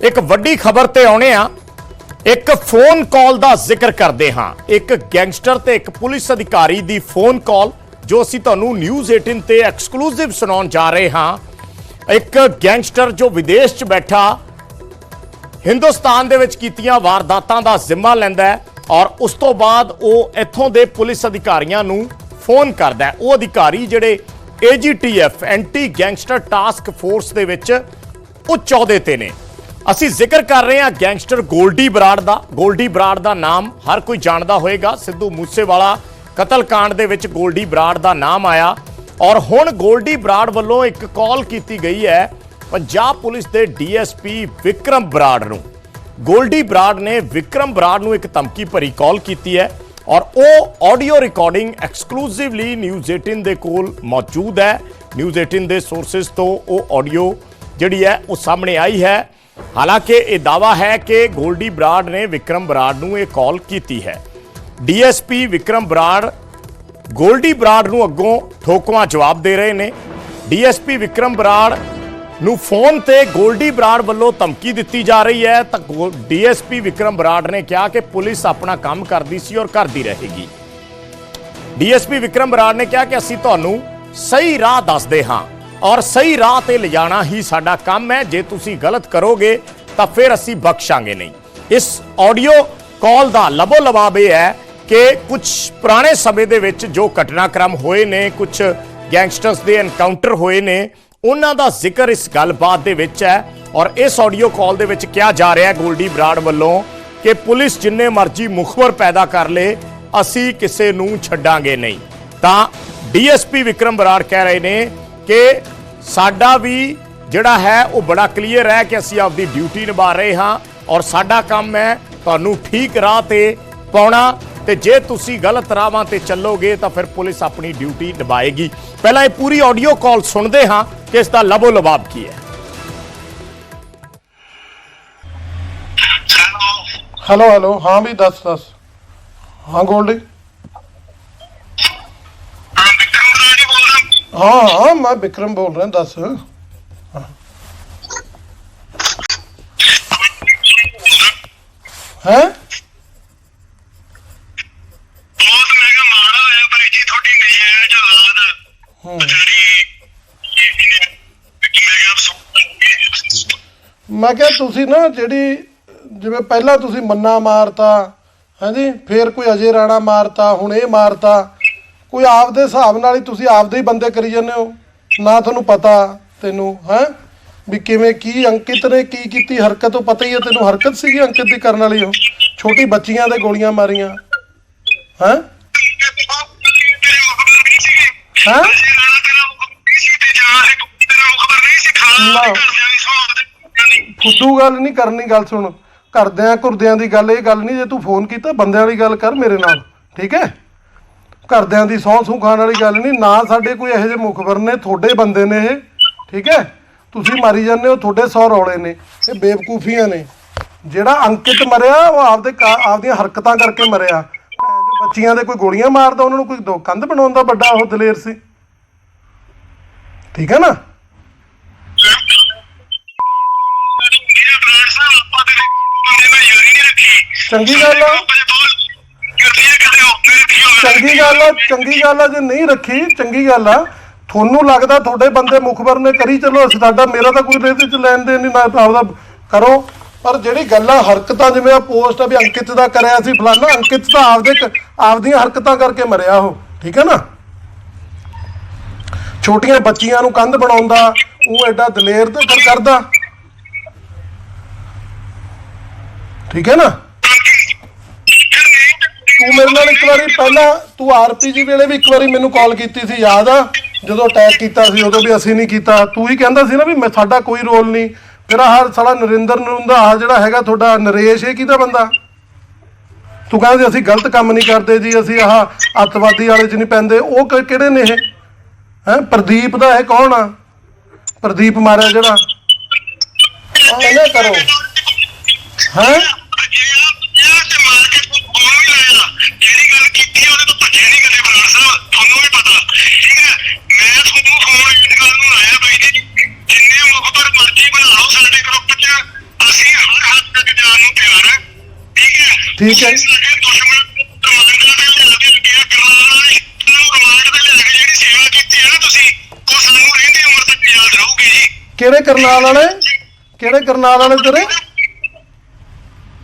ਇੱਕ ਵੱਡੀ ਖਬਰ ਤੇ ਆਉਣੇ ਆ। ਇੱਕ ਫੋਨ ਕਾਲ ਦਾ ਜ਼ਿਕਰ ਕਰਦੇ ਹਾਂ। ਇੱਕ ਗੈਂਗਸਟਰ ਤੇ ਇੱਕ ਪੁਲਿਸ ਅਧਿਕਾਰੀ ਦੀ ਫੋਨ ਕਾਲ ਜੋ ਅਸੀਂ ਤੁਹਾਨੂੰ ਨਿਊਜ਼ 18 ਤੇ ਐਕਸਕਲੂਸਿਵ ਸੁਣਾਉਣ ਜਾ ਰਹੇ ਹਾਂ। ਇੱਕ ਗੈਂਗਸਟਰ ਜੋ ਵਿਦੇਸ਼ 'ਚ ਬੈਠਾ, ਹਿੰਦੁਸਤਾਨ ਦੇ ਵਿੱਚ ਕੀਤੀਆਂ ਵਾਰਦਾਤਾਂ ਦਾ ਜ਼ਿੰਮਾ ਲੈਂਦਾ ਹੈ ਔਰ ਉਸ ਤੋਂ ਬਾਅਦ ਉਹ ਇੱਥੋਂ ਦੇ ਪੁਲਿਸ ਅਧਿਕਾਰੀਆਂ ਨੂੰ ਫੋਨ ਕਰਦਾ ਉਹ ਅਧਿਕਾਰੀ ਜਿਹੜੇ AGTF anti gangster task force ਦੇ ਵਿੱਚ ਉੱਚ ਅਹੁਦੇ ਤੇ ਨੇ। ਅਸੀਂ ਜ਼ਿਕਰ ਕਰ ਰਹੇ ਹਾਂ ਗੈਂਗਸਟਰ ਗੋਲਡੀ ਬਰਾੜ ਦਾ। ਗੋਲਡੀ ਬਰਾੜ ਦਾ ਨਾਮ ਹਰ ਕੋਈ ਜਾਣਦਾ ਹੋਵੇਗਾ। ਸਿੱਧੂ ਮੂਸੇਵਾਲਾ ਕਤਲकांड ਦੇ ਵਿੱਚ ਗੋਲਡੀ ਬਰਾੜ ਦਾ ਨਾਮ ਆਇਆ। ਔਰ ਹੁਣ ਗੋਲਡੀ ਬਰਾੜ ਵੱਲੋਂ ਇੱਕ ਕਾਲ ਕੀਤੀ ਗਈ ਹੈ ਪੰਜਾਬ ਪੁਲਿਸ ਦੇ ਡੀਐਸਪੀ ਵਿਕਰਮ ਬਰਾੜ ਨੂੰ। ਗੋਲਡੀ ਬਰਾੜ ਨੇ ਵਿਕਰਮ ਬਰਾੜ ਨੂੰ ਇੱਕ ਧਮਕੀ ਭਰੀ ਕਾਲ ਕੀਤੀ ਹੈ ਔਰ ਉਹ ਆਡੀਓ ਰਿਕਾਰਡਿੰਗ ਐਕਸਕਲੂਸਿਵਲੀ ਨਿਊਜ਼ 18 ਦੇ ਕੋਲ ਮੌਜੂਦ ਹੈ। ਨਿਊਜ਼ 18 ਦੇ ਸੋਰਸਸ ਤੋਂ ਉਹ ਆਡੀਓ ਜਿਹੜੀ ਹੈ ਉਹ ਸਾਹਮਣੇ ਆਈ ਹੈ। ਹਾਲਾਂਕਿ ਇਹ ਦਾਵਾ ਹੈ ਕਿ ਗੋਲਡੀ ਬਰਾੜ ਨੇ ਵਿਕਰਮ ਬਰਾੜ ਨੂੰ ਇਹ ਕਾਲ ਕੀਤੀ ਹੈ। ਡੀਐਸਪੀ ਵਿਕਰਮ ਬਰਾੜ ਗੋਲਡੀ ਬਰਾੜ ਨੂੰ ਅੱਗੋਂ ਠੋਕਵਾਂ ਜਵਾਬ ਦੇ ਰਹੇ ਨੇ। ਡੀਐਸਪੀ ਵਿਕਰਮ ਬਰਾੜ ਨੂੰ ਫੋਨ ਤੇ ਗੋਲਡੀ ਬਰਾੜ ਵੱਲੋਂ ਧਮਕੀ ਦਿੱਤੀ ਜਾ ਰਹੀ ਹੈ ਤਾਂ ਡੀਐਸਪੀ ਵਿਕਰਮ ਬਰਾੜ ਨੇ ਕਿਹਾ ਕਿ ਪੁਲਿਸ ਆਪਣਾ ਕੰਮ ਕਰਦੀ ਸੀ ਔਰ ਕਰਦੀ ਰਹੇਗੀ। ਡੀਐਸਪੀ ਵਿਕਰਮ ਬਰਾੜ ਨੇ ਕਿਹਾ ਕਿ ਅਸੀਂ ਤੁਹਾਨੂੰ ਸਹੀ ਰਾਹ ਦੱਸਦੇ ਹਾਂ। ਔਰ ਸਹੀ ਰਾਹ ਤੇ ਲਿਜਾਣਾ ਹੀ ਸਾਡਾ ਕੰਮ ਹੈ। ਜੇ ਤੁਸੀਂ ਗਲਤ ਕਰੋਗੇ, ਤਾਂ ਫਿਰ ਅਸੀਂ ਬਖਸ਼ਾਂਗੇ ਨਹੀਂ। ਇਸ ਆਡੀਓ ਕਾਲ ਦਾ ਲਬੋ ਲਬਾਬ ਇਹ ਹੈ ਕਿ ਕੁਝ ਪੁਰਾਣੇ ਸਮੇਂ ਦੇ ਵਿੱਚ ਜੋ ਘਟਨਾਕ੍ਰਮ ਹੋਏ ਨੇ ਕੁਝ ਗੈਂਗਸਟਰਸ ਦੇ ਐਨਕਾਊਂਟਰ ਹੋਏ ਨੇ, ਉਹਨਾਂ ਦਾ ਜ਼ਿਕਰ ਇਸ ਗੱਲਬਾਤ ਦੇ ਵਿੱਚ ਹੈ। ਔਰ ਇਸ ਆਡੀਓ ਕਾਲ ਦੇ ਵਿੱਚ ਕਿਹਾ ਜਾ ਰਿਹਾ ਹੈ ਗੋਲਡੀ ਬਰਾੜ ਵੱਲੋਂ ਕਿ ਪੁਲਿਸ ਜਿੰਨੇ ਮਰਜ਼ੀ ਮੁਖਬਰ ਪੈਦਾ ਕਰ ਲੇ, ਅਸੀਂ ਕਿਸੇ ਨੂੰ ਛੱਡਾਂਗੇ ਨਹੀਂ। ਤਾਂ ਡੀਐਸਪੀ ਵਿਕਰਮ ਬਰਾੜ ਕਹਿ ਰਹੇ ਨੇ ਕਿ ਸਾਡਾ ਵੀ ਜਿਹੜਾ ਹੈ ਉਹ ਬੜਾ ਕਲੀਅਰ ਹੈ ਕਿ ਅਸੀਂ ਆਪਦੀ ਡਿਊਟੀ ਨਿਭਾ ਰਹੇ ਹਾਂ ਔਰ ਸਾਡਾ ਕੰਮ ਹੈ ਤੁਹਾਨੂੰ ਠੀਕ ਰਾਹ ਤੇ ਪਾਉਣਾ ਤੇ ਜੇ ਤੁਸੀਂ ਗਲਤ ਰਾਹਾਂ ਤੇ ਚੱਲੋਗੇ ਤਾਂ ਫਿਰ ਪੁਲਿਸ ਆਪਣੀ ਡਿਊਟੀ ਨਿਭਾਏਗੀ। ਪਹਿਲਾਂ ਇਹ ਪੂਰੀ ਆਡੀਓ ਕਾਲ ਸੁਣਦੇ ਹਾਂ ਕਿ ਇਸ ਦਾ ਲਬੋ ਲਬਾਬ ਕੀ ਹੈ। ਹੈਲੋ ਹੈਲੋ ਹੈਲੋ ਹਾਂ ਵੀ ਦੱਸ ਦੱਸ। ਹਾਂ ਗੋਲਡੀ? ਹਾਂ ਹਾਂ ਮੈਂ ਵਿਕਰਮ ਬੋਲ ਰਿਹਾ ਦੱਸ। ਹੈ? ਬਹੁਤ ਮੈਂ ਕਿਹਾ ਮਾੜਾ ਹੋਇਆ ਪਰ ਜੀ ਤੁਹਾਡੀ ਨਹੀਂ ਕਿਹਾ ਅਫਸੋਸ ਮੈਂ ਕਿਹਾ ਤੁਸੀਂ ਨਾ ਜਿਹੜੀ ਜਿਵੇਂ ਪਹਿਲਾਂ ਤੁਸੀਂ ਮੰਨਾ ਮਾਰਤਾ ਹਾਂਜੀ ਫੇਰ ਕੋਈ ਅਜੇ ਰਾਣਾ ਮਾਰਤਾ ਹੁਣ ਇਹ ਮਾਰਤਾ ਕੋਈ ਆਪਦੇ ਹਿਸਾਬ ਨਾਲ ਹੀ ਤੁਸੀਂ ਆਪਦੇ ਹੀ ਬੰਦੇ ਕਰੀ ਜਾਂਦੇ ਹੋ। ਨਾ ਤੁਹਾਨੂੰ ਪਤਾ ਤੈਨੂੰ, ਹੈ? ਵੀ ਕਿਵੇਂ ਕੀ ਅੰਕਿਤ ਨੇ ਕੀ ਕੀਤੀ, ਹਰਕਤ ਉਹ ਪਤਾ ਹੀ ਹੈ ਤੈਨੂੰ, ਹਰਕਤ ਸੀਗੀ ਅੰਕਿਤ ਦੀ ਕਰਨ ਵਾਲੀ ਉਹ। ਛੋਟੀ ਬੱਚੀਆਂ ਦੇ ਗੋਲੀਆਂ ਮਾਰੀਆਂ। ਹੈ? ਤੇਰੇ ਹੈਂ? ਅਜੇ ਫੁੱਦੂ ਗੱਲ ਨਹੀਂ ਕਰਨੀ, ਗੱਲ ਸੁਣ। ਘਰਦਿਆਂ ਘੁਰਦਿਆਂ ਦੀ ਗੱਲ, ਇਹ ਗੱਲ ਨਹੀਂ, ਜੇ ਤੂੰ ਫੋਨ ਕੀਤਾ, ਬੰਦਿਆਂ ਦੀ ਗੱਲ ਕਰ ਮੇਰੇ ਨਾਲ। ਠੀਕ ਹੈ? ਘਰਦਿਆਂ ਦੀ ਸਹੁੰ ਸੂੰ ਖਾਣ ਵਾਲੀ ਗੱਲ ਨਹੀਂ ਨਾ ਸਾਡੇ ਕੋਈ ਇਹੋ ਜਿਹੇ ਮੁਖਬਰ ਨੇ ਤੁਹਾਡੇ ਬੰਦੇ ਨੇ ਇਹ, ਠੀਕ ਹੈ? ਤੁਸੀਂ ਮਾਰੀ ਜਾਂਦੇ ਹੋ, ਤੁਹਾਡੇ ਸੌ ਰੌਲੇ ਨੇ, ਇਹ ਬੇਵਕੂਫੀਆਂ ਨੇ। ਜਿਹੜਾ ਅੰਕਿਤ ਮਰਿਆ, ਉਹ ਆਪਦੇ ਕਾ- ਆਪਦੀਆਂ ਹਰਕਤਾਂ ਕਰਕੇ ਮਰਿਆ। ਭੈਣ ਚੋ ਬੱਚੀਆਂ ਦੇ ਕੋਈ ਗੋਲੀਆਂ ਮਾਰਦਾ, ਉਹਨਾਂ ਨੂੰ ਕੋਈ ਦੋ ਕੰਧ ਬਣਾਉਣ ਦਾ ਵੱਡਾ ਉਹ ਦਲੇਰ ਸੀ। ਠੀਕ ਹੈ ਨਾ? ਚੰਗੀ ਗੱਲ ਆ। ਕਰਦੀਆਂ ਕਦੇ ਉਹ ਮੇਰੇ ਕੀ ਹੋ ਗਿਆ ਚੰਗੀ ਗੱਲ ਆ, ਚੰਗੀ ਗੱਲ ਆ, ਜੇ ਨਹੀਂ ਰੱਖੀ, ਚੰਗੀ ਗੱਲ ਆ। ਤੁਹਾਨੂੰ ਲੱਗਦਾ ਤੁਹਾਡੇ ਬੰਦੇ ਮੁਖਬਰ ਨੇ ਕਰੀ, ਚਲੋ ਸਾਡਾ, ਮੇਰਾ ਤਾਂ ਕੋਈ ਇਹਦੇ ਚ ਲੈਣ ਦੇਣ ਨਹੀਂ ਮੈਂ ਆਪਦਾ ਕਰੋ। ਪਰ ਜਿਹੜੀ ਗੱਲਾਂ ਹਰਕਤਾਂ ਜਿਵੇਂ ਆ, ਪੋਸਟ ਆ ਵੀ ਅੰਕਿਤ ਦਾ ਕਰਿਆ ਸੀ, ਫਲਾਨਾ ਅੰਕਿਤ ਤਾਂ ਆਪਦੇ ਆਪਦੀਆਂ ਹਰਕਤਾਂ ਕਰਕੇ ਮਰਿਆ ਉਹ, ਠੀਕ ਹੈ ਨਾ? ਛੋਟੀਆਂ ਬੱਚੀਆਂ ਨੂੰ ਕੰਧ ਬਣਾਉਂਦਾ, ਉਹ ਐਡਾ ਦਲੇਰ ਤੇ ਫਿਰ ਕਰਦਾ। ਠੀਕ ਹੈ ਨਾ? ਤੂੰ ਮੇਰੇ ਨਾਲ ਇੱਕ ਵਾਰੀ ਪਹਿਲਾਂ ਤੂੰ ਆਰਪੀਜੀ ਵੇਲੇ ਵੀ ਇੱਕ ਵਾਰੀ ਮੈਨੂੰ ਕਾਲ ਕੀਤੀ ਸੀ ਯਾਦ ਆ? ਜਦੋਂ ਅਟੈਕ ਕੀਤਾ ਸੀ ਉਦੋਂ ਵੀ ਅਸੀਂ ਨਹੀਂ ਕੀਤਾ। ਤੂੰ ਹੀ ਕਹਿੰਦਾ ਸੀ ਨਾ ਵੀ ਮੈਂ ਸਾਡਾ ਕੋਈ ਰੋਲ ਨਹੀਂ। ਫਿਰ ਆਹ ਸਾਲਾ ਨਰਿੰਦਰ ਨਰੁੰਦਾ ਆਹ ਜਿਹੜਾ ਹੈਗਾ ਤੁਹਾਡਾ ਨਰੇਸ਼ ਇਹ ਕਿਹਦਾ ਬੰਦਾ? ਤੂੰ ਕਹਿੰਦਾ ਸੀ ਅਸੀਂ ਗਲਤ ਕੰਮ ਨਹੀਂ ਕਰਦੇ ਜੀ ਅਸੀਂ ਆਹ ਅੱਤਵਾਦੀ ਵਾਲੇ ਚ ਨਹੀਂ ਪੈਂਦੇ। ਉਹ ਕਿ- ਕਿਹੜੇ ਨੇ ਇਹ? ਹੈ? ਪ੍ਰਦੀਪ ਦਾ ਇਹ ਕੌਣ ਆ? ਪ੍ਰਦੀਪ ਮਾਰਿਆ ਜਿਹੜਾ। ਆਹ ਇਹਨੇ ਕਰੋ। ਹੈ ਜਿਹੜਾ ਤੇ ਮਾਰਕੀਟ ਨੂੰ ਫੋਨ ਵੀ ਲਾਇਆ ਜਿਹੜੀ ਗੱਲ ਕੀਤੀ ਆ, ਉਹਦੇ ਤੋਂ ਭੱਜੇ ਨਹੀਂ ਕਦੇ ਬਰਾੜ ਸਾਹਿਬ ਤੁਹਾਨੂੰ ਵੀ ਪਤਾ। ਠੀਕ ਹੈ? ਮੈਂ ਤੁਹਾਨੂੰ ਫੋਨ ਇਸ ਗੱਲ ਨੂੰ ਲਾਇਆ ਬਾਈ ਜੀ ਜਿੰਨੇ ਮੁਖਬਰ ਮਰਜ਼ੀ ਬਣਾ ਲਓ ਸਾਡੇ ਗਰੁੱਪ 'ਚ ਅਸੀਂ ਤੱਕ ਜਾਣ ਨੂੰ ਤਿਆਰ ਹੈ। ਠੀਕ ਹੈ? ਠੀਕ ਹੈ। ਇਸ ਲੱਗੇ ਦੁਸ਼ਮਣ ਕਮਾਂਡ ਤੇ ਲਿਆ ਕੇ ਗਿਆ ਕਰਨਾਲ ਵਾਲੇ ਨੂੰ ਕਮਾਂਡ ਤੇ ਲਿਆ ਕੇ ਜਿਹੜੀ ਸੇਵਾ ਕੀਤੀ ਹੈ ਨਾ ਤੁਸੀਂ ਉਹ ਸਾਨੂੰ ਰਹਿੰਦੀ ਉਮਰ ਤੱਕ ਯਾਦ ਰਹੂਗੀ ਜੀ। ਕਿਹੜੇ ਕਰਨਾਲ ਵਾਲੇ? ਕਿਹੜੇ ਕਰਨਾਲ ਵਾਲੇ ਤੇਰੇ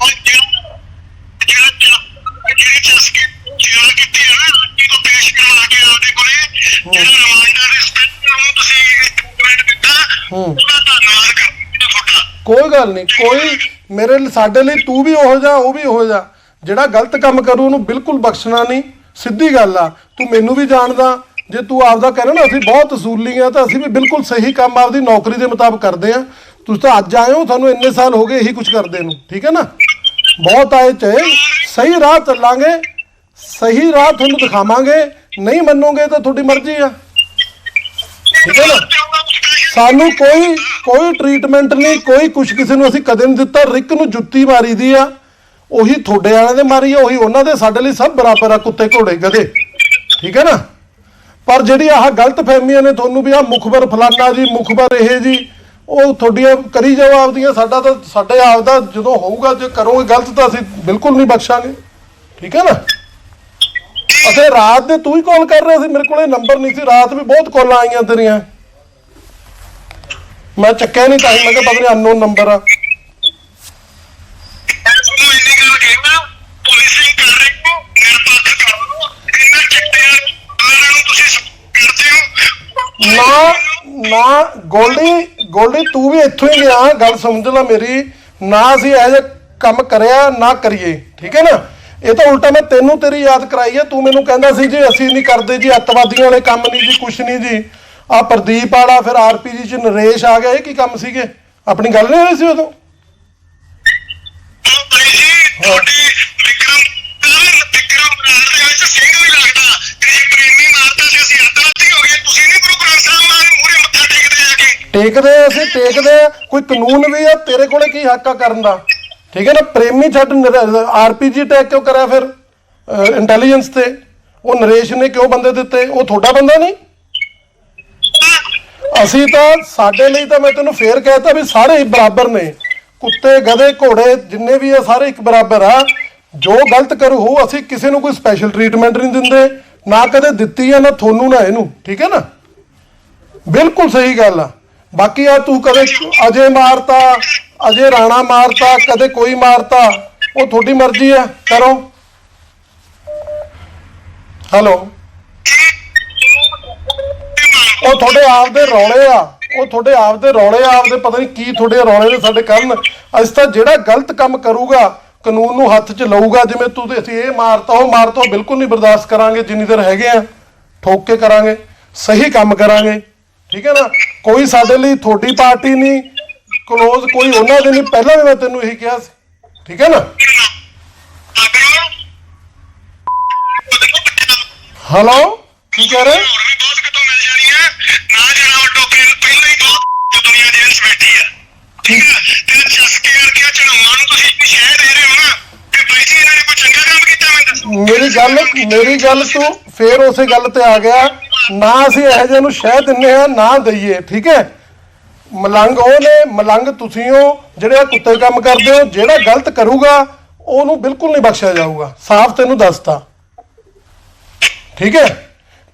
ਔਰ ਜਿਹੜਾ ਜਿਹੜਾ ਚ- ਜਿਹੜੀ ਚਸਕੇ ਸੇਵਾ ਕੀਤੀ ਹੈ ਨਾ ਲੱਕੀ ਤੋਂ ਪੇਸ਼ ਕਰਵਾ ਕੇ ਆਪਦੇ ਕੋਲੇ ਜਿਹੜਾ ਰਮਾਂਡਾ ਦੇ ਸਪੈਸ਼ਲ ਨੂੰ ਤੁਸੀਂ ਇੱਕ ਮਿੰਟ ਦਿੱਤਾ ਹੂੰ। ਉਹਦਾ ਧੰਨਵਾਦ ਕਰਦਾ ਤੁਹਾਡਾ ਕੋਈ ਗੱਲ ਨਹੀਂ। ਕੋਈ ਮੇਰੇ ਲਈ ਸਾਡੇ ਲਈ ਤੂੰ ਵੀ ਉਹੋ ਜਾ ਉਹ ਵੀ ਉਹੋ ਜਾ ਜਿਹੜਾ ਗਲਤ ਕੰਮ ਕਰੂ, ਉਹਨੂੰ ਬਿਲਕੁਲ ਬਖਸ਼ਣਾ ਨਹੀਂ। ਸਿੱਧੀ ਗੱਲ ਆ। ਤੂੰ ਮੈਨੂੰ ਵੀ ਜਾਣਦਾ। ਜੇ ਤੂੰ ਆਪਦਾ ਕਹਿਣਾ ਨਾ, ਅਸੀਂ ਬਹੁਤ ਅਸੂਲੀ ਆ, ਤਾਂ ਅਸੀਂ ਵੀ ਬਿਲਕੁਲ ਸਹੀ ਕੰਮ ਆਪਦੀ ਨੌਕਰੀ ਦੇ ਮੁਤਾਬਕ ਕਰਦੇ ਆ। ਤੁਸੀਂ ਤਾਂ ਅੱਜ ਆਏ ਹੋ, ਤੁਹਾਨੂੰ ਇੰਨੇ ਸਾਲ ਹੋ ਗਏ ਇਹੀ ਕੁਝ ਕਰਦੇ ਨੂੰ। ਠੀਕ ਹੈ ਨਾ? ਬਹੁਤ ਆਏ ਚਾਹੇ ਸਹੀ ਰਾਹ ਚੱਲਾਂਗੇ। ਸਹੀ ਰਾਹ ਤੁਹਾਨੂੰ ਦਿਖਾਵਾਂਗੇ। ਨਹੀਂ ਮੰਨੋਗੇ ਤਾਂ ਤੁਹਾਡੀ ਮਰਜ਼ੀ ਆ। ਠੀਕ ਹੈ ਨਾ? ਸਾਨੂੰ ਕੋਈ ਕੋਈ ਟ੍ਰੀਟਮੈਂਟ ਨਹੀਂ, ਕੋਈ ਕੁਛ ਕਿਸੇ ਨੂੰ ਅਸੀਂ ਕਦੇ ਨਹੀਂ ਦਿੱਤਾ। ਰਿਕ ਨੂੰ ਜੁੱਤੀ ਮਾਰੀ ਦੀ ਆ, ਉਹੀ ਤੁਹਾਡੇ ਵਾਲਿਆਂ ਦੇ ਮਾਰੀ ਆ, ਉਹੀ ਉਹਨਾਂ ਦੇ, ਸਾਡੇ ਲਈ ਸਭ ਬਰਾਬਰ ਆ ਕੁੱਤੇ ਘੋੜੇ ਗਧੇ। ਠੀਕ ਹੈ ਨਾ? ਪਰ ਜਿਹੜੀ ਆਹ ਗਲਤ ਫਹਿਮੀਆਂ ਨੇ ਤੁਹਾਨੂੰ ਵੀ ਆ ਮੁਖਬਰ ਫਲਾਨਾ ਜੀ ਮੁਖਬਰ ਇਹ ਜੀ, ਉਹ ਤੁਹਾਡੀਆਂ ਕਰੀ ਜਾਓ ਆਪਦੀਆਂ ਸਾਡਾ ਤਾਂ, ਸਾਡੇ ਆਪ ਦਾ ਜਦੋਂ ਹੋਊਗਾ, ਜੇ ਕਰੋਗੇ ਗਲਤ ਤਾਂ ਅਸੀਂ ਬਿਲਕੁਲ ਨਹੀਂ ਬਖਸ਼ਾਂਗੇ। ਠੀਕ ਹੈ ਨਾ? ਅਤੇ ਰਾਤ ਦੇ ਤੂੰ ਹੀ ਕਾਲ ਕਰ ਰਿਹਾ ਸੀ, ਮੇਰੇ ਕੋਲੇ ਨੰਬਰ ਨਹੀਂ ਸੀ, ਰਾਤ ਵੀ ਬਹੁਤ ਕਾਲਾਂ ਆਈਆਂ ਤੇਰੀਆਂ। ਮੈਂ ਚੱਕਿਆ ਨਹੀਂ ਤਾਂ ਹੀ ਮੈਂ ਕਿਹਾ ਪਤਾ ਨਹੀਂ ਅਨਨੋਨ ਨੰਬਰ ਆ। ਨਾ ਨਾ ਗੋਲਡੀ ਗੋਲਡੀ ਤੂੰ ਵੀ ਇੱਥੋਂ ਹੀ ਗਿਆ ਗੱਲ ਸਮਝ ਲੈ ਮੇਰੀ। ਨਾ ਅਸੀਂ ਇਹੋ ਜਿਹਾ ਕੰਮ ਕਰਿਆ ਨਾ ਕਰੀਏ ਠੀਕ ਹੈ ਨਾ? ਇਹ ਤਾਂ ਉਲਟਾ ਮੈਂ ਤੈਨੂੰ ਤੇਰੀ ਯਾਦ ਕਰਾਈ ਹੈ ਤੂੰ ਮੈਨੂੰ ਕਹਿੰਦਾ ਸੀ ਜੀ ਅਸੀਂ ਨਹੀਂ ਕਰਦੇ ਜੀ ਅੱਤਵਾਦੀਆਂ ਵਾਲੇ ਕੰਮ ਨਹੀਂ ਜੀ ਕੁਛ ਨਹੀਂ ਜੀ। ਆ ਪ੍ਰਦੀਪ ਵਾਲਾ ਫਿਰ ਆਰਪੀਜੀ ਚ ਨਰੇਸ਼ ਆ ਗਿਆ ਇਹ ਕੀ ਕੰਮ ਸੀਗੇ? ਆਪਣੀ ਗੱਲ ਨਹੀਂ ਹੋਈ ਸੀ ਉਦੋਂ? ਉਹ ਭਾਈ ਜੀ ਤੁਹਾਡੀ ਵਿਕਰਮ ਵਿਕਰਮ ਬਰਾੜ ਦੇ ਵਿੱਚ ਸਿੰਘ ਵੀ ਲੱਗਦਾ ਤੇ ਜੇ ਪ੍ਰੇਮੀ ਮਾਰਦਾ ਸੀ ਅਸੀਂ ਅੱਤਵਾਦੀ ਹੋ ਗਏ ਤੁਸੀਂ ਨਹੀਂ ਗੁਰੂ ਗ੍ਰੰਥ ਸਾਹਿਬ ਮਾਰੇ ਮੂਰੇ ਮੱਥਾ ਟੇਕਦੇ ਜਾ ਕੇ ਟੇਕਦੇ ਆ, ਅਸੀਂ ਟੇਕਦੇ ਆ, ਕੋਈ ਕਾਨੂੰਨ ਵੀ ਆ ਤੇਰੇ ਕੋਲੇ ਕੀ ਹੱਕ ਆ ਕਰਨ ਦਾ? ਠੀਕ ਹੈ ਨਾ ਪ੍ਰੇਮੀ ਛੱਡ ਆਰਪੀਜੀ ਅਟੈਕ ਕਿਉਂ ਕਰਿਆ ਫਿਰ? ਇੰਟੈਲੀਜੈਂਸ ਤੇ। ਉਹ ਨਰੇਸ਼ ਨੇ ਕਿਉਂ ਬੰਦੇ ਦਿੱਤੇ? ਉਹ ਤੁਹਾਡਾ ਬੰਦਾ ਨਹੀਂ? ਅਸੀਂ ਤਾਂ ਸਾਡੇ ਲਈ ਤਾਂ ਮੈਂ ਤੈਨੂੰ ਫੇਰ ਕਹਿਤਾ ਵੀ ਸਾਰੇ ਹੀ ਬਰਾਬਰ ਨੇ। ਕੁੱਤੇ, ਗਧੇ, ਘੋੜੇ, ਜਿੰਨੇ ਵੀ ਆ, ਸਾਰੇ ਇੱਕ ਬਰਾਬਰ ਆ। ਜੋ ਗਲਤ ਕਰੂ ਹੋ ਅਸੀਂ ਕਿਸੇ ਨੂੰ ਕੋਈ ਸਪੈਸ਼ਲ ਟ੍ਰੀਟਮੈਂਟ ਨਹੀਂ ਦਿੰਦੇ। ਨਾ ਕਦੇ ਦਿੱਤੀ ਆ, ਨਾ ਤੁਹਾਨੂੰ, ਨਾ ਇਹਨੂੰ। ਠੀਕ ਹੈ ਨਾ? ਬਿਲਕੁਲ ਸਹੀ ਗੱਲ ਆ। ਬਾਕੀ ਆ ਤੂੰ ਕਦੇ ਅਜੇ ਮਾਰਤਾ, ਅਜੇ ਰਾਣਾ ਮਾਰਤਾ, ਕਦੇ ਕੋਈ ਮਾਰਤਾ, ਉਹ ਤੁਹਾਡੀ ਮਰਜ਼ੀ ਆ। ਕਰੋ। ਹੈਲੋ। ਉਹ ਤੁਹਾਡੇ ਆਪ ਦੇ ਰੌਲੇ ਆ। ਉਹ ਤੁਹਾਡੇ ਆਪ ਦੇ ਰੌਲੇ ਆ ਆਪਦੇ ਪਤਾ ਨਹੀਂ ਕੀ ਤੁਹਾਡੇ ਰੌਲੇ ਨੇ ਸਾਡੇ ਕਰਨ ਅਸੀਂ ਤਾਂ ਜਿਹੜਾ ਗਲਤ ਕੰਮ ਕਰੂਗਾ ਕਾਨੂੰਨ ਨੂੰ ਹੱਥ 'ਚ ਲਊਗਾ ਜਿਵੇਂ ਤੂੰ ਤੇ ਅਸੀਂ ਇਹ ਮਾਰਤਾ ਉਹ ਮਾਰਤਾ ਉਹ ਬਿਲਕੁਲ ਨਹੀਂ ਬਰਦਾਸ਼ਤ ਕਰਾਂਗੇ ਜਿੰਨੀ ਦੇਰ ਹੈਗੇ ਆ। ਠੋਕ ਕੇ ਕਰਾਂਗੇ ਸਹੀ ਕੰਮ ਕਰਾਂਗੇ। ਠੀਕ ਹੈ ਨਾ? ਕੋਈ ਸਾਡੇ ਲਈ ਤੁਹਾਡੀ ਪਾਰਟੀ ਨਹੀਂ ਕਲੋਜ਼ ਕੋਈ ਉਹਨਾਂ ਦੇ ਨਹੀਂ। ਪਹਿਲਾਂ ਵੀ ਮੈਂ ਤੈਨੂੰ ਇਹੀ ਕਿਹਾ ਸੀ। ਠੀਕ ਹੈ ਨਾ? ਹੈਲੋ ਕੀ ਕਹਿ ਰਹੇ ਹੋਰ ਵੀ ਬਹੁਤ ਕਿਤੋਂ ਮਿਲ ਜਾਣੀ ਹੈ ਨਾ ਜਿਹੜਾ ਟੋਕਰੀ ਪਹਿਲਾਂ ਹੀ ਬਹੁਤ ਦੁਨੀਆ ਦੇ ਵਿੱਚ ਬੈਠੀ ਆ। ਠੀਕ ਹੈ ਤੇ ਚਸਕੇ ਵਰਗੀਆਂ ਚੜਾਵਾਂ ਨੂੰ ਤੁਸੀਂ ਇੰਨੀ ਸ਼ਹਿ ਦੇ ਰਹੇ ਹੋ ਨਾ ਕਿ ਬਾਈ ਜੀ ਇਹਨਾਂ ਨੇ ਕੋਈ ਚੰਗਾ ਕੰਮ ਕੀਤਾ ਮੈਨੂੰ ਦੱਸੋ। ਮੇਰੀ ਗੱਲ ਮੇਰੀ ਗੱਲ ਤੂੰ ਫੇਰ ਉਸੇ ਗੱਲ ਤੇ ਆ ਗਿਆ। ਨਾ ਅਸੀਂ ਇਹੋ ਜਿਹੇ ਨੂੰ ਸ਼ਹਿ ਦਿੰਨੇ ਆ, ਨਾ ਦਈਏ, ਠੀਕ ਹੈ? ਮਲੰਗ ਉਹ ਨੇ, ਮਲੰਗ ਤੁਸੀਂ ਹੋ, ਜਿਹੜੇ ਆ ਕੁੱਤੇ ਕੰਮ ਕਰਦੇ ਹੋ, ਜਿਹੜਾ ਗਲਤ ਕਰੂਗਾ, ਉਹਨੂੰ ਬਿਲਕੁਲ ਨਹੀਂ ਬਖਸ਼ਿਆ ਜਾਊਗਾ। ਸਾਫ਼ ਤੈਨੂੰ ਦੱਸਤਾ। ਠੀਕ ਹੈ?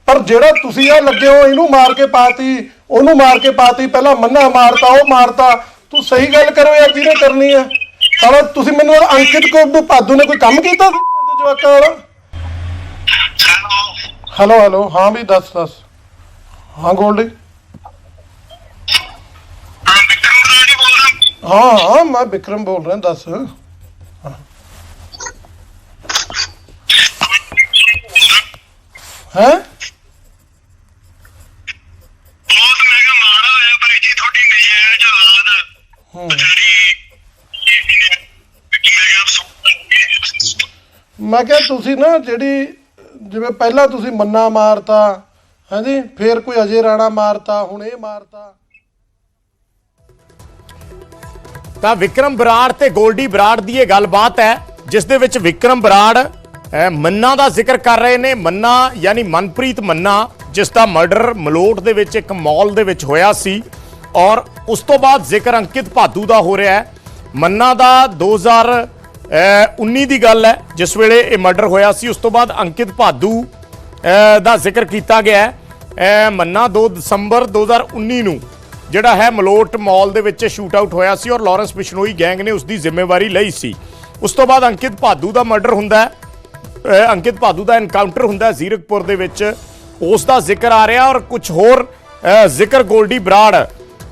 ਪਰ ਜਿਹੜਾ ਤੁਸੀਂ ਆ ਲੱਗੇ ਹੋ, ਇਹਨੂੰ ਮਾਰ ਕੇ ਪਾਤੀ ਉਹਨੂੰ ਮਾਰ ਕੇ ਪਾਤੀ, ਪਹਿਲਾਂ ਮੰਨਾ ਮਾਰਤਾ, ਉਹ ਮਾਰਤਾ। ਤੂੰ ਸਹੀ ਗੱਲ ਕਰੋ ਯਾਰ, ਜਿਹਨੇ ਕਰਨੀ ਹੈ। ਸਾਲਾ, ਤੁਸੀਂ ਮੈਨੂੰ ਅੰਕਿਤ ਕੋ ਭਾਦੂ ਨੇ ਕੋਈ ਕੰਮ ਕੀਤਾ ਸੀ? ਜਵਾਕਾਂ ਵਾਲਾ? ਹੈਲੋ। ਹੈਲੋ ਹਾਂ ਵੀ, ਦੱਸ ਦੱਸ। ਹਾਂ, ਗੋਲਡੀ। ਹਾਂ ਹਾਂ ਹਾਂ, ਮੈਂ ਵਿਕਰਮ ਬੋਲ ਰਿਹਾ, ਦੱਸ। ਹੈ ਬਹੁਤ ਮੈਂ ਕਿਹਾ ਮਾੜਾ ਹੋਇਆ ਬਾਈ ਜੀ ਤੁਹਾਡੀ ਨਜਾਇਜ਼ ਔਲਾਦ ਹੂੰ। ਵਿਚਾਰੀ ਕਿ ਮੈਂ ਕਿਹਾ ਅਫਸੋਸ ਮੈਂ ਕਿਹਾ ਤੁਸੀਂ ਨਾ ਜਿਹੜੀ, ਜਿਵੇਂ ਪਹਿਲਾਂ ਤੁਸੀਂ ਮੰਨਾ ਮਾਰਤਾ, ਹਾਂਜੀ, ਫੇਰ ਕੋਈ ਅਜੇ ਰਾਣਾ ਮਾਰਤਾ, ਹੁਣ ਇਹ ਮਾਰਤਾ। ਤਾਂ ਵਿਕਰਮ ਬਰਾੜ ਤੇ ਗੋਲਡੀ ਬਰਾੜ ਦੀ ਇਹ ਗੱਲਬਾਤ ਹੈ, ਜਿਸ ਦੇ ਵਿੱਚ ਵਿਕਰਮ ਬਰਾੜ ਮੰਨਾ ਦਾ ਜ਼ਿਕਰ ਕਰ ਰਹੇ ਨੇ। ਮੰਨਾ ਯਾਨੀ ਮਨਪ੍ਰੀਤ ਮੰਨਾ, ਜਿਸ ਦਾ ਮਰਡਰ ਮਲੋਟ ਦੇ ਵਿੱਚ ਇੱਕ ਮਾਲ ਦੇ ਵਿੱਚ ਹੋਇਆ ਸੀ ਔਰ ਉਸ ਤੋਂ ਬਾਅਦ ਜ਼ਿਕਰ ਅੰਕਿਤ ਭਾਦੂ ਦਾ ਹੋ ਰਿਹਾ ਹੈ। ਮੰਨਾ ਦਾ 2019 ਦੀ ਗੱਲ ਹੈ ਜਿਸ ਵੇਲੇ ਇਹ ਮਰਡਰ ਹੋਇਆ ਸੀ ਉਸ ਤੋਂ ਬਾਅਦ ਅੰਕਿਤ ਭਾਦੂ ਦਾ ਜ਼ਿਕਰ ਕੀਤਾ ਗਿਆ ਹੈ ਅ, ਮੰਨਾ 2 ਦਸੰਬਰ 2019 ਨੂੰ ਜਿਹੜਾ ਹੈ ਮਲੋਟ ਮਾਲ ਦੇ ਵਿੱਚ ਸ਼ੂਟ ਆਊਟ ਹੋਇਆ ਸੀ ਔਰ ਲਾਰੈਂਸ ਬਿਸ਼ਨੋਈ ਗੈਂਗ ਨੇ ਉਸ ਦੀ ਜ਼ਿੰਮੇਵਾਰੀ ਲਈ ਸੀ। ਉਸ ਤੋਂ ਬਾਅਦ ਅੰਕਿਤ ਭਾਦੂ ਦਾ ਮਰਡਰ ਹੁੰਦਾ ਹੈ ਅੰਕਿਤ ਭਾਦੂ ਦਾ ਐਨਕਾਊਂਟਰ ਹੁੰਦਾ ਜ਼ੀਰਕਪੁਰ ਦੇ ਵਿੱਚ। ਉਸ ਦਾ ਜ਼ਿਕਰ ਆ ਰਿਹਾ ਔਰ ਕੁਝ ਹੋਰ ਜ਼ਿਕਰ ਗੋਲਡੀ ਬਰਾੜ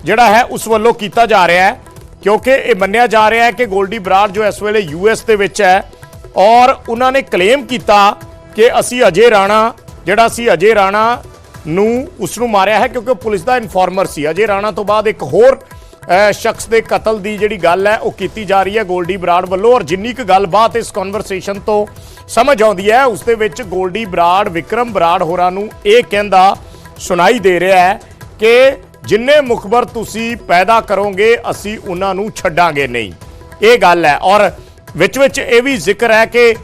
ਜਿਹੜਾ ਹੈ ਉਸ ਵੱਲੋਂ ਕੀਤਾ ਜਾ ਰਿਹਾ ਹੈ ਕਿਉਂਕਿ ਇਹ ਮੰਨਿਆ ਜਾ ਰਿਹਾ ਹੈ ਕਿ ਗੋਲਡੀ ਬਰਾੜ ਜੋ ਇਸ ਵੇਲੇ ਯੂਐਸ ਦੇ ਵਿੱਚ ਹੈ ਔਰ ਉਹਨਾਂ ਨੇ ਕਲੇਮ ਕੀਤਾ ਕਿ ਅਸੀਂ ਅਜੇ ਰਾਣਾ, ਜਿਹੜਾ ਸੀ ਅਜੇ ਰਾਣਾ ਨੂੰ ਉਸ ਨੂੰ ਮਾਰਿਆ ਹੈ ਕਿਉਂਕਿ ਉਹ ਪੁਲਿਸ ਦਾ ਇਨਫਾਰਮਰ ਸੀ। ਅਜੇ ਰਾਣਾ ਤੋਂ ਬਾਅਦ ਇੱਕ ਹੋਰ ਸ਼ਖਸ ਦੇ ਕਤਲ ਦੀ ਜਿਹੜੀ ਗੱਲ ਹੈ, ਉਹ ਕੀਤੀ ਜਾ ਰਹੀ ਹੈ ਗੋਲਡੀ ਬਰਾੜ ਵੱਲੋਂ ਔਰ ਜਿੰਨੀ ਕੁ ਗੱਲਬਾਤ ਇਸ ਕਨਵਰਸੇਸ਼ਨ ਤੋਂ ਸਮਝ ਆਉਂਦੀ ਹੈ, ਉਸ ਦੇ ਵਿੱਚ ਗੋਲਡੀ ਬਰਾੜ, ਵਿਕਰਮ ਬਰਾੜ ਹੋਰਾਂ ਨੂੰ ਇਹ ਕਹਿੰਦਾ, ਸੁਣਾਈ ਦੇ ਰਿਹਾ ਹੈ ਕਿ ਜਿੰਨੇ ਮੁਖਬਰ ਤੁਸੀਂ ਪੈਦਾ ਕਰੋਗੇ, ਅਸੀਂ ਉਹਨਾਂ ਨੂੰ ਛੱਡਾਂਗੇ ਨਹੀਂ। ਇਹ ਗੱਲ ਹੈ। ਔਰ ਵਿੱਚ ਵਿੱਚ ਇਹ ਵੀ ਜ਼ਿਕਰ ਹੈ ਕਿ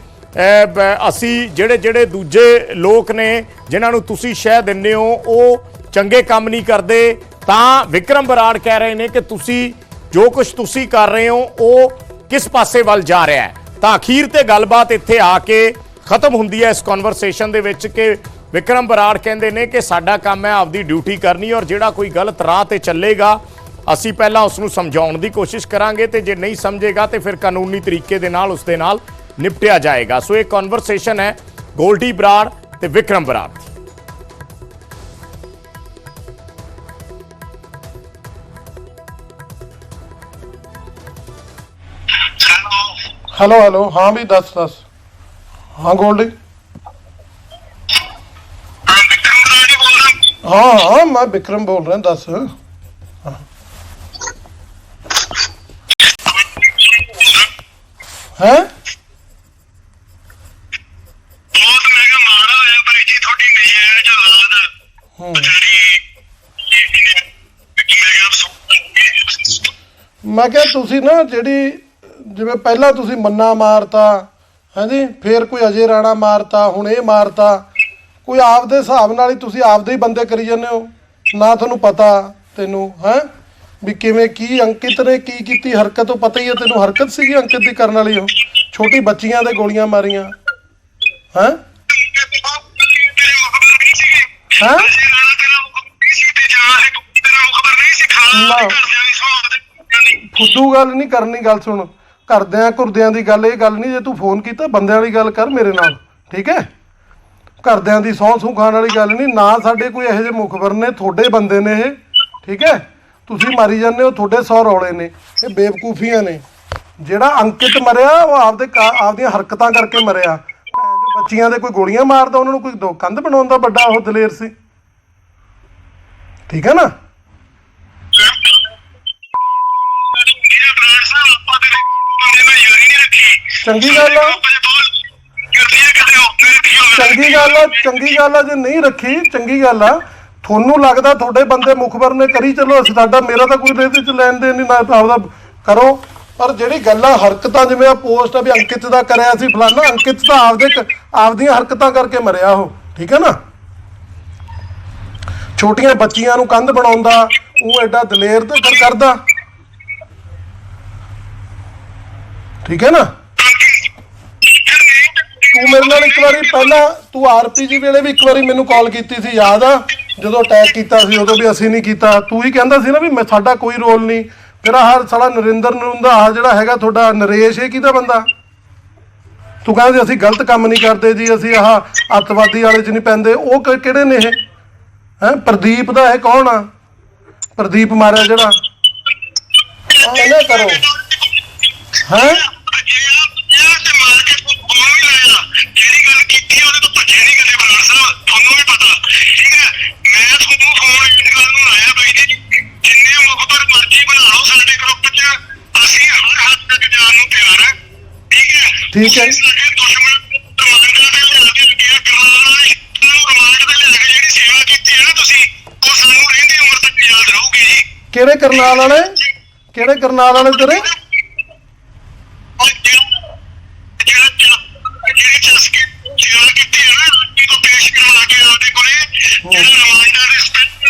ਅਸੀਂ ਜਿਹੜੇ ਜਿਹੜੇ ਦੂਜੇ ਲੋਕ ਨੇ, ਜਿਨ੍ਹਾਂ ਨੂੰ ਤੁਸੀਂ ਸ਼ਹਿ ਦਿੰਦੇ ਹੋ, ਉਹ ਚੰਗੇ ਕੰਮ ਨਹੀਂ ਕਰਦੇ। ਤਾਂ ਵਿਕਰਮ ਬਰਾੜ ਕਹਿ ਰਹੇ ਨੇ ਕਿ ਤੁਸੀਂ ਜੋ ਕੁਝ ਤੁਸੀਂ ਕਰ ਰਹੇ ਹੋ, ਉਹ ਕਿਸ ਪਾਸੇ ਵੱਲ ਜਾ ਰਿਹਾ ਹੈ? ਤਾਂ ਅਖੀਰ ਤੇ ਗੱਲਬਾਤ ਇੱਥੇ ਆ ਕੇ ਖਤਮ ਹੁੰਦੀ ਹੈ ਇਸ ਕਨਵਰਸੇਸ਼ਨ ਦੇ ਵਿੱਚ ਕਿ ਵਿਕਰਮ ਬਰਾੜ ਕਹਿੰਦੇ ਨੇ ਕਿ ਸਾਡਾ ਕੰਮ ਹੈ ਆਪਦੀ ਡਿਊਟੀ ਕਰਨੀ ਔਰ ਜਿਹੜਾ ਕੋਈ ਗਲਤ ਰਾਹ ਤੇ ਚੱਲੇਗਾ, ਅਸੀਂ ਪਹਿਲਾਂ ਉਸ ਨੂੰ ਸਮਝਾਉਣ ਦੀ ਕੋਸ਼ਿਸ਼ ਕਰਾਂਗੇ ਤੇ ਜੇ ਨਹੀਂ ਸਮਝੇਗਾ ਤੇ ਫਿਰ ਕਾਨੂੰਨੀ ਤਰੀਕੇ ਦੇ ਨਾਲ ਉਸ ਦੇ ਨਾਲ ਨਿਪਟਿਆ ਜਾਏਗਾ। ਸੋ ਇਹ ਕਨਵਰਸੇਸ਼ਨ ਹੈ ਗੋਲਡੀ ਬਰਾੜ ਤੇ ਵਿਕਰਮ ਬਰਾੜ ਦੀ। ਹੈਲੋ ਹੈਲੋ ਹੈਲੋ ਹਾਂ ਵੀ ਦੱਸ ਦੱਸ। ਹਾਂ ਗੋਲਡੀ? ਹਾਂ ਹਾਂ ਮੈਂ ਵਿਕਰਮ ਬੋਲ ਰਿਹਾ ਦੱਸ। ਹੈ? ਬਹੁਤ ਮੈਂ ਕਿਹਾ ਮਾੜਾ ਹੋਇਆ ਜੀ ਤੁਹਾਡੀ ਹੂੰ। ਮੈਂ ਕਿਹਾ ਤੁਸੀਂ ਨਾ ਜਿਹੜੀ ਜਿਵੇਂ ਪਹਿਲਾਂ ਤੁਸੀਂ ਮੰਨਾ ਮਾਰਤਾ ਹਾਂਜੀ ਫੇਰ ਕੋਈ ਅਜੇ ਰਾਣਾ ਮਾਰਤਾ ਹੁਣ ਇਹ ਮਾਰਤਾ ਕੋਈ ਆਪਦੇ ਹਿਸਾਬ ਨਾਲ ਹੀ ਤੁਸੀਂ ਆਪਦੇ ਹੀ ਬੰਦੇ ਕਰੀ ਜਾਂਦੇ ਹੋ। ਨਾ ਤੁਹਾਨੂੰ ਪਤਾ ਤੈਨੂੰ, ਹੈ? ਵੀ ਕਿਵੇਂ ਕੀ ਅੰਕਿਤ ਨੇ ਕੀ ਕੀਤੀ, ਹਰਕਤ ਉਹ ਪਤਾ ਹੀ ਹੈ ਤੈਨੂੰ, ਹਰਕਤ ਸੀਗੀ ਅੰਕਿਤ ਦੀ ਕਰਨ ਵਾਲੀ ਉਹ, ਛੋਟੀ ਬੱਚੀਆਂ ਦੇ ਗੋਲੀਆਂ ਮਾਰੀਆਂ। ਹੈ? ਤੇਰੇ ਹੈਂ? ਨਾ। ਘਰਦਿਆਂ ਫੁੱਦੂ ਗੱਲ ਨਹੀਂ ਕਰਨੀ, ਗੱਲ ਸੁਣ। ਘਰਦਿਆਂ ਘੁਰਦਿਆਂ ਦੀ ਗੱਲ, ਇਹ ਗੱਲ ਨਹੀਂ, ਜੇ ਤੂੰ ਫੋਨ ਕੀਤਾ, ਬੰਦਿਆਂ ਵਾਲੀ ਗੱਲ ਕਰ ਮੇਰੇ ਨਾਲ, ਠੀਕ ਹੈ? ਘਰਦਿਆਂ ਦੀ ਸਹੁੰ ਸੂੰ ਖਾਣ ਵਾਲੀ ਗੱਲ ਨਹੀਂ ਨਾ ਸਾਡੇ ਕੋਈ ਇਹੋ ਜਿਹੇ ਮੁਖਬਰ ਨੇ, ਤੁਹਾਡੇ ਬੰਦੇ ਨੇ ਇਹ, ਠੀਕ ਹੈ? ਤੁਸੀਂ ਮਾਰੀ ਜਾਂਦੇ ਹੋ, ਤੁਹਾਡੇ ਸੌ ਰੌਲੇ ਨੇ, ਇਹ ਬੇਵਕੂਫੀਆਂ ਨੇ। ਜਿਹੜਾ ਅੰਕਿਤ ਮਰਿਆ, ਉਹ ਆਪਦੇ ਆਪਦੀਆਂ ਹਰਕਤਾਂ ਕਰਕੇ ਮਰਿਆ। ਭੈਣ ਚੋ ਬੱਚੀਆਂ ਦੇ ਕੋਈ ਗੋਲੀਆਂ ਮਾਰਦਾ, ਉਹਨਾਂ ਨੂੰ ਕੋਈ ਦੋ ਕੰਧ ਬਣਾਉਂਦਾ ਵੱਡਾ ਉਹ ਦਲੇਰ ਸੀ। ਠੀਕ ਹੈ ਨਾ? ਚੰਗੀ ਗੱਲ ਆ। ਕਰਦੀਆਂ ਕਦੇ ਉਹ ਮੇਰੇ ਕੀ ਹੋਵੇ ਚੰਗੀ ਗੱਲ ਆ, ਚੰਗੀ ਗੱਲ ਆ, ਜੇ ਨਹੀਂ ਰੱਖੀ, ਚੰਗੀ ਗੱਲ ਆ। ਤੁਹਾਨੂੰ ਲੱਗਦਾ ਤੁਹਾਡੇ ਬੰਦੇ ਮੁਖਬਰ ਨੇ ਕਰੀ, ਚਲੋ ਅਸੀਂ ਸਾਡਾ, ਮੇਰਾ ਤਾਂ ਕੋਈ ਇਹਦੇ ਚ ਲੈਣ ਦੇਣ ਨਹੀਂ, ਨਾ ਤਾਂ ਆਪਦਾ ਕਰੋ। ਪਰ ਜਿਹੜੀ ਗੱਲਾਂ ਹਰਕਤਾਂ ਜਿਵੇਂ ਆ, ਪੋਸਟ ਆ ਵੀ ਅੰਕਿਤ ਦਾ ਕਰਿਆ ਸੀ, ਫਲਾਨਾ ਅੰਕਿਤ ਤਾਂ ਆਪਦੇ ਆਪਦੀਆਂ ਹਰਕਤਾਂ ਕਰਕੇ ਮਰਿਆ ਉਹ, ਠੀਕ ਹੈ ਨਾ? ਛੋਟੀਆਂ ਬੱਚੀਆਂ ਨੂੰ ਕੰਧ ਬਣਾਉਂਦਾ, ਉਹ ਐਡਾ ਦਲੇਰ ਤੇ ਫਿਰ ਕਰਦਾ। ਠੀਕ ਹੈ ਨਾ? ਤੂੰ ਮੇਰੇ ਨਾਲ ਇੱਕ ਵਾਰੀ ਪਹਿਲਾਂ ਤੂੰ ਆਰਪੀਜੀ ਵੇਲੇ ਵੀ ਇੱਕ ਵਾਰੀ ਮੈਨੂੰ ਕਾਲ ਕੀਤੀ ਸੀ, ਯਾਦ ਆ? ਜਦੋਂ ਅਟੈਕ ਕੀਤਾ ਸੀ, ਉਦੋਂ ਵੀ ਅਸੀਂ ਨਹੀਂ ਕੀਤਾ। ਤੂੰ ਹੀ ਕਹਿੰਦਾ ਸੀ ਨਾ ਵੀ ਮੈਂ ਸਾਡਾ ਕੋਈ ਰੋਲ ਨਹੀਂ। ਤੇਰਾ ਹਰ ਸਾਲਾ ਨਰਿੰਦਰ ਨਰੁੰਦਾ, ਆਹ ਜਿਹੜਾ ਹੈਗਾ ਤੁਹਾਡਾ ਨਰੇਸ਼, ਇਹ ਕਿਹਦਾ ਬੰਦਾ? ਤੂੰ ਕਹਿੰਦਾ ਸੀ ਅਸੀਂ ਗਲਤ ਕੰਮ ਨਹੀਂ ਕਰਦੇ ਜੀ, ਅਸੀਂ ਆਹ ਅੱਤਵਾਦੀ ਵਾਲੇ ਚ ਨਹੀਂ ਪੈਂਦੇ। ਉਹ ਕਿ- ਕਿਹੜੇ ਨੇ ਇਹ? ਹੈ? ਪ੍ਰਦੀਪ ਦਾ ਇਹ ਕੌਣ ਆ? ਪ੍ਰਦੀਪ ਮਾਰਿਆ ਜਿਹੜਾ? ਆਹ ਇਹਨੇ ਕਰੋ। ਹੈਂ? ਜਿਹੜੀ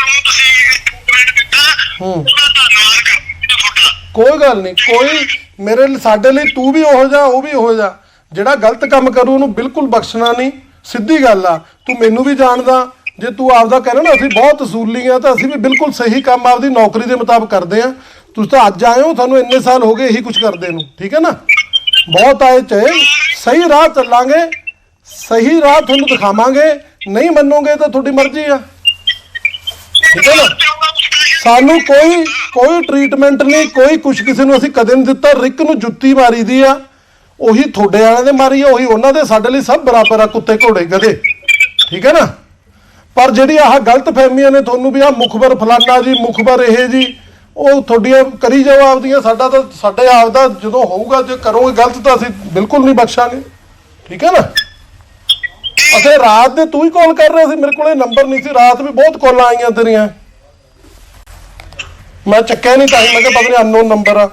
ਨੂੰ ਤੁਸੀਂ ਕੰਪਲੇਂਟ ਦਿੱਤਾ ਹੂੰ। ਉਹਦਾ ਧੰਨਵਾਦ ਕਰਦਾ ਤੁਹਾਡਾ ਕੋਈ ਗੱਲ ਨਹੀਂ ਕੋਈ ਮੇਰੇ ਲਈ ਸਾਡੇ ਲਈ ਤੂੰ ਵੀ ਉਹੋ ਜਿਹਾ, ਉਹ ਵੀ ਉਹੋ ਜਿਹਾ। ਜਿਹੜਾ ਗਲਤ ਕੰਮ ਕਰੂ, ਉਹਨੂੰ ਬਿਲਕੁਲ ਬਖਸ਼ਣਾ ਨਹੀਂ। ਸਿੱਧੀ ਗੱਲ ਆ, ਤੂੰ ਮੈਨੂੰ ਵੀ ਜਾਣਦਾ। ਜੇ ਤੂੰ ਆਪਦਾ ਕਹਿਣਾ ਨਾ, ਅਸੀਂ ਬਹੁਤ ਅਸੂਲੀ ਆ, ਤਾਂ ਅਸੀਂ ਵੀ ਬਿਲਕੁਲ ਸਹੀ ਕੰਮ ਆਪਦੀ ਨੌਕਰੀ ਦੇ ਮੁਤਾਬਕ ਕਰਦੇ ਆ। ਤੁਸੀਂ ਤਾਂ ਅੱਜ ਆਏ ਹੋ, ਤੁਹਾਨੂੰ ਇੰਨੇ ਸਾਲ ਹੋ ਗਏ ਇਹੀ ਕੁਝ ਕਰਦੇ ਨੂੰ, ਠੀਕ ਹੈ ਨਾ? ਬਹੁਤ ਆਏ ਚਾਹੇ ਸਹੀ ਰਾਹ ਚੱਲਾਂਗੇ, ਸਹੀ ਰਾਹ ਤੁਹਾਨੂੰ ਦਿਖਾਵਾਂਗੇ। ਨਹੀਂ ਮੰਨੋਗੇ ਤਾਂ ਤੁਹਾਡੀ ਮਰਜ਼ੀ ਆ। ਠੀਕ ਹੈ ਨਾ? ਸਾਨੂੰ ਕੋਈ ਕੋਈ ਟ੍ਰੀਟਮੈਂਟ ਨਹੀਂ, ਕੋਈ ਕੁਛ ਕਿਸੇ ਨੂੰ ਅਸੀਂ ਕਦੇ ਨਹੀਂ ਦਿੱਤਾ। ਰਿਕ ਨੂੰ ਜੁੱਤੀ ਮਾਰੀ ਦੀ ਆ, ਉਹੀ ਤੁਹਾਡੇ ਵਾਲਿਆਂ ਦੇ ਮਾਰੀ ਆ, ਉਹੀ ਉਹਨਾਂ ਦੇ, ਸਾਡੇ ਲਈ ਸਭ ਬਰਾਬਰ ਆ ਕੁੱਤੇ ਘੋੜੇ ਗਧੇ। ਠੀਕ ਹੈ ਨਾ? ਪਰ ਜਿਹੜੀ ਆਹ ਗਲਤ ਫਹਿਮੀਆਂ ਨੇ ਤੁਹਾਨੂੰ ਵੀ ਆ ਮੁਖਬਰ ਫਲਾਨਾ ਜੀ, ਮੁਖਬਰ ਇਹ ਜੀ, ਉਹ ਤੁਹਾਡੀਆਂ ਕਰੀ ਜਾਓ ਆਪਦੀਆਂ, ਸਾਡਾ ਤਾਂ, ਸਾਡੇ ਆਪ ਦਾ ਜਦੋਂ ਹੋਊਗਾ, ਜੇ ਕਰੋਗੇ ਗਲਤ ਤਾਂ ਅਸੀਂ ਬਿਲਕੁਲ ਨਹੀਂ ਬਖਸ਼ਾਂਗੇ। ਠੀਕ ਹੈ ਨਾ? ਅਸੇ ਰਾਤ ਦੇ ਤੂੰ ਹੀ ਕਾਲ ਕਰ ਰਿਹਾ ਸੀ, ਮੇਰੇ ਕੋਲੇ ਨੰਬਰ ਨਹੀਂ ਸੀ, ਰਾਤ ਵੀ ਬਹੁਤ ਕਾਲਾਂ ਆਈਆਂ ਤੇਰੀਆਂ। ਮੈਂ ਚੱਕਿਆ ਨਹੀਂ ਤਾਂ ਹੀ ਮੈਂ ਕਿਹਾ ਪਤਾ ਨਹੀਂ ਅਨਨੋਨ ਨੰਬਰ ਆ।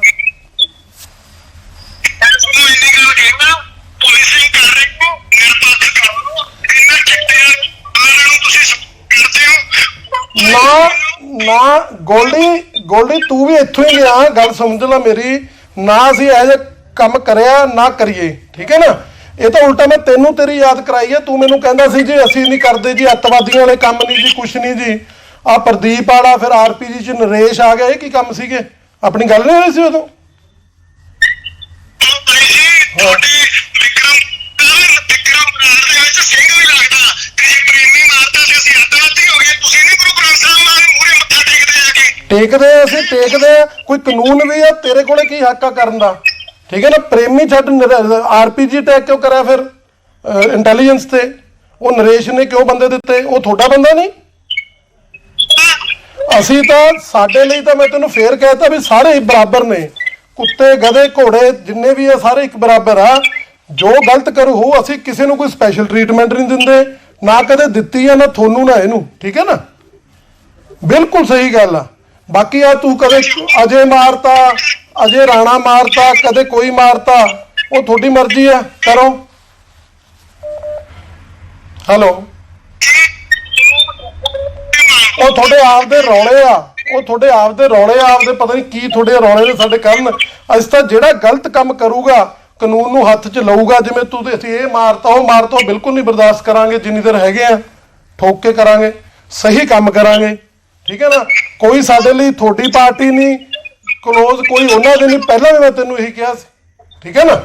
ਨੂੰ ਨਾ ਗੋਲਡੀ ਗੋਲਡੀ ਤੂੰ ਵੀ ਇੱਥੋਂ ਹੀ ਗਿਆ ਗੱਲ ਸਮਝ ਲੈ ਮੇਰੀ। ਨਾ ਅਸੀਂ ਜਿਹਾ ਕੰਮ ਕਰਿਆ ਨਾ ਕਰੀਏ ਠੀਕ ਹੈ ਨਾ? ਇਹ ਤਾਂ ਉਲਟਾ ਮੈਂ ਤੈਨੂੰ ਤੇਰੀ ਯਾਦ ਕਰਾਈ ਹੈ ਤੂੰ ਮੈਨੂੰ ਕਹਿੰਦਾ ਸੀ ਜੀ ਅਸੀਂ ਨਹੀਂ ਕਰਦੇ ਜੀ ਅੱਤਵਾਦੀਆਂ ਵਾਲੇ ਕੰਮ ਨਹੀਂ ਜੀ ਕੁਛ ਨਹੀਂ ਜੀ। ਆ ਪ੍ਰਦੀਪ ਆੜਾ ਫਿਰ ਆਰਪੀਜੀ ਚ ਨਰੇਸ਼ ਆ ਗਿਆ ਇਹ ਕੀ ਕੰਮ ਸੀਗੇ? ਆਪਣੀ ਗੱਲ ਨਹੀਂ ਹੋਈ ਸੀ ਉਦੋਂ? ਉਹ ਭਾਈ ਜੀ ਤੁਹਾਡੀ ਵਿਕਰਮ ਵਿਕਰਮ ਬਰਾੜ ਦੇ ਵਿੱਚ ਸਿੰਘ ਵੀ ਲੱਗਦਾ। ਤੇ ਜੇ ਪ੍ਰੇਮੀ ਮਾਰਦਾ ਤੇ ਅਸੀਂ ਅੱਤਵਾਦੀ ਹੋ ਗਏ। ਤੁਸੀਂ ਨਹੀਂ ਗੁਰੂ ਗ੍ਰੰਥ ਸਾਹਿਬ ਨਾਲ ਮੂਹਰੇ ਮੱਥਾ ਟੇਕਦੇ ਜਾ ਕੇ ਟੇਕਦੇ ਆ, ਅਸੀਂ ਟੇਕਦੇ ਆ, ਕੋਈ ਕਾਨੂੰਨ ਵੀ ਆ ਤੇਰੇ ਕੋਲੇ ਕੀ ਹੱਕ ਆ ਕਰਨ ਦਾ? ਠੀਕ ਹੈ ਨਾ? ਪ੍ਰੇਮੀ ਛੱਡ ਆਰਪੀਜੀ ਅਟੈਕ ਕਿਉਂ ਕਰਿਆ ਫਿਰ? ਇੰਟੈਲੀਜੈਂਸ ਤੇ। ਉਹ ਨਰੇਸ਼ ਨੇ ਕਿਉਂ ਬੰਦੇ ਦਿੱਤੇ? ਉਹ ਤੁਹਾਡਾ ਬੰਦਾ ਨਹੀਂ? ਅਸੀਂ ਤਾਂ ਸਾਡੇ ਲਈ ਤਾਂ ਮੈਂ ਤੈਨੂੰ ਫੇਰ ਕਹਿਤਾ ਵੀ ਸਾਰੇ ਹੀ ਬਰਾਬਰ ਨੇ। ਕੁੱਤੇ, ਗਧੇ, ਘੋੜੇ, ਜਿੰਨੇ ਵੀ ਆ, ਸਾਰੇ ਇੱਕ ਬਰਾਬਰ ਆ। ਜੋ ਗਲਤ ਕਰੂ ਹੋ ਅਸੀਂ ਕਿਸੇ ਨੂੰ ਕੋਈ ਸਪੈਸ਼ਲ ਟ੍ਰੀਟਮੈਂਟ ਨਹੀਂ ਦਿੰਦੇ। ਨਾ ਕਦੇ ਦਿੱਤੀ ਆ, ਨਾ ਤੁਹਾਨੂੰ, ਨਾ ਇਹਨੂੰ। ਠੀਕ ਹੈ ਨਾ? ਬਿਲਕੁਲ ਸਹੀ ਗੱਲ ਆ। ਬਾਕੀ ਆ ਤੂੰ ਕਦੇ ਅਜੇ ਮਾਰਤਾ, ਅਜੇ ਰਾਣਾ ਮਾਰਤਾ, ਕਦੇ ਕੋਈ ਮਾਰਤਾ, ਉਹ ਤੁਹਾਡੀ ਮਰਜ਼ੀ ਆ। ਕਰੋ। ਹੈਲੋ ਉਹ ਤੁਹਾਡੇ ਆਪ ਦੇ ਰੌਲੇ ਆ। ਉਹ ਤੁਹਾਡੇ ਆਪ ਦੇ ਰੌਲੇ ਆ ਆਪਦੇ ਪਤਾ ਨਹੀਂ ਕੀ ਤੁਹਾਡੇ ਰੌਲੇ ਨੇ ਸਾਡੇ ਕਰਨ ਅਸੀਂ ਤਾਂ ਜਿਹੜਾ ਗਲਤ ਕੰਮ ਕਰੂਗਾ ਕਾਨੂੰਨ ਨੂੰ ਹੱਥ 'ਚ ਲਊਗਾ ਜਿਵੇਂ ਤੂੰ ਤੇ ਅਸੀਂ ਇਹ ਮਾਰਤਾ ਉਹ ਮਾਰਤਾ ਬਿਲਕੁਲ ਨਹੀਂ ਬਰਦਾਸ਼ਤ ਕਰਾਂਗੇ ਜਿੰਨੀ ਦੇਰ ਹੈਗੇ ਆ। ਠੋਕ ਕੇ ਕਰਾਂਗੇ ਸਹੀ ਕੰਮ ਕਰਾਂਗੇ। ਠੀਕ ਹੈ ਨਾ? ਕੋਈ ਸਾਡੇ ਲਈ ਤੁਹਾਡੀ ਪਾਰਟੀ ਨਹੀਂ ਕਲੋਜ਼ ਕੋਈ ਉਹਨਾਂ ਦੇ ਨਹੀਂ। ਪਹਿਲਾਂ ਵੀ ਮੈਂ ਤੈਨੂੰ ਇਹੀ ਕਿਹਾ ਸੀ। ਠੀਕ ਹੈ ਨਾ?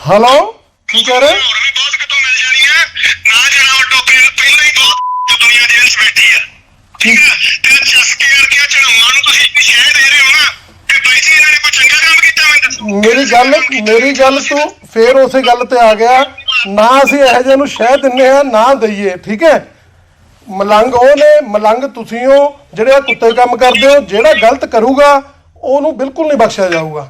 ਹੈਲੋ? ਕੀ ਕਹਿ ਰਹੇ ਹੋਰ ਵੀ ਬਹੁਤ ਕਿਤੋਂ ਮਿਲ ਜਾਣੀ ਹੈ ਨਾ ਜਨਾਬ ਟੋਕੇ ਨੂੰ ਪਹਿਲਾਂ ਹੀ ਬਹੁਤ ਬੈਠੀ ਆ। ਠੀਕ ਹੈ ਤੇ ਚਸਕੇ ਵਰਗੀਆਂ ਚੜਾਵਾਂ ਨੂੰ ਤੁਸੀਂ ਇੰਨੀ ਸ਼ਹਿ ਦੇ ਰਹੇ ਹੋ ਨਾ, ਤੇ ਬਾਈ ਜੀ ਇਹਨਾਂ ਨੇ ਕੋਈ ਚੰਗਾ ਕੰਮ ਕੀਤਾ ਮੈਨੂੰ ਦੱਸੋ। ਮੇਰੀ ਗੱਲ ਮੇਰੀ ਗੱਲ ਤੂੰ ਫੇਰ ਉਸੇ ਗੱਲ ਤੇ ਆ ਗਿਆ। ਨਾ ਅਸੀਂ ਇਹੋ ਜਿਹੇ ਨੂੰ ਸ਼ਹਿ ਦਿੰਨੇ ਆ, ਨਾ ਦਈਏ, ਠੀਕ ਹੈ? ਮਲੰਗ ਉਹ ਨੇ, ਮਲੰਗ ਤੁਸੀਂ ਹੋ, ਜਿਹੜੇ ਆ ਕੁੱਤੇ ਕੰਮ ਕਰਦੇ ਹੋ, ਜਿਹੜਾ ਗਲਤ ਕਰੂਗਾ, ਉਹਨੂੰ ਬਿਲਕੁਲ ਨਹੀਂ ਬਖਸ਼ਿਆ ਜਾਊਗਾ।